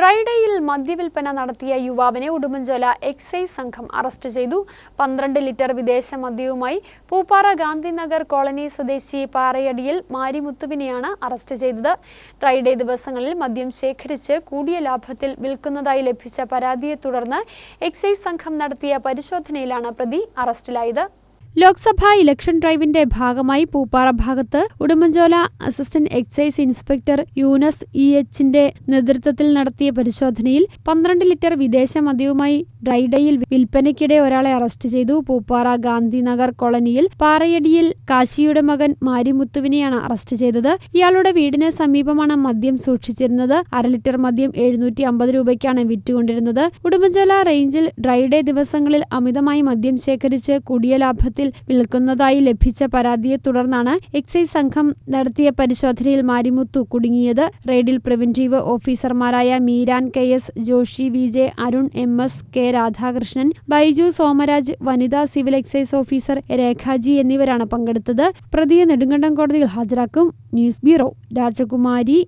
ഡ്രൈഡേയിൽ മദ്യവിൽപ്പന നടത്തിയ യുവാവിനെ ഉടുമ്പൻചോല എക്സൈസ് സംഘം അറസ്റ്റ് ചെയ്തു. പന്ത്രണ്ട് ലിറ്റർ വിദേശ മദ്യവുമായി പൂപ്പാറ ഗാന്ധിനഗർ കോളനി സ്വദേശി പാറയടിയിൽ മാരിമുത്തുവിനെയാണ് അറസ്റ്റ് ചെയ്തത്. ഡ്രൈഡേ ദിവസങ്ങളിൽ മദ്യം ശേഖരിച്ച് കൂടിയ ലാഭത്തിൽ വിൽക്കുന്നതായി ലഭിച്ച പരാതിയെ തുടർന്ന് എക്സൈസ് സംഘം നടത്തിയ പരിശോധനയിലാണ് പ്രതി അറസ്റ്റിലായത്. ലോക്സഭാ ഇലക്ഷൻ ഡ്രൈവിന്റെ ഭാഗമായി പൂപ്പാറ ഭാഗത്ത് Udumbanchola assistant excise inspector Yunus E എച്ചിന്റെ നേതൃത്വത്തിൽ നടത്തിയ പരിശോധനയിൽ പന്ത്രണ്ട് ലിറ്റർ വിദേശ മദ്യവുമായി ഡ്രൈഡയിൽ വിൽപ്പനയ്ക്കിടെ ഒരാളെ അറസ്റ്റ് ചെയ്തു. പൂപ്പാറ ഗാന്ധിനഗർ കോളനിയിൽ പാറയടിയിൽ കാശിയുടെ മകൻ മാരിമുത്തുവിനെയാണ് അറസ്റ്റ് ചെയ്തത്. ഇയാളുടെ വീടിന് സമീപമാണ് മദ്യം സൂക്ഷിച്ചിരുന്നത്. അര ലിറ്റർ മദ്യം എഴുന്നൂറ്റി അമ്പത് രൂപയ്ക്കാണ് വിറ്റുകൊണ്ടിരുന്നത്. ഉടുമ്പൻചോല റേഞ്ചിൽ ഡ്രൈഡേ ദിവസങ്ങളിൽ അമിതമായി മദ്യം ശേഖരിച്ച് കൂടിയ ലാഭത്തിൽ വിൽക്കുന്നതായി ലഭിച്ച പരാതിയെ തുടർന്നാണ് എക്സൈസ് സംഘം നടത്തിയ പരിശോധനയിൽ മാരിമുത്തു കുടുങ്ങിയത്. റെയ്ഡിൽ പ്രിവന്റീവ് ഓഫീസർമാരായ Meeran K S Joshi V J Arun M S K Radhakrishnan Baiju Somaraj വനിതാ സിവിൽ എക്സൈസ് ഓഫീസർ രേഖാജി എന്നിവരാണ് പങ്കെടുത്തത്. പ്രതിയെ നെടുങ്കണ്ടം കോടതിയിൽ ഹാജരാക്കും. ന്യൂസ് ബ്യൂറോ രാജകുമാരി.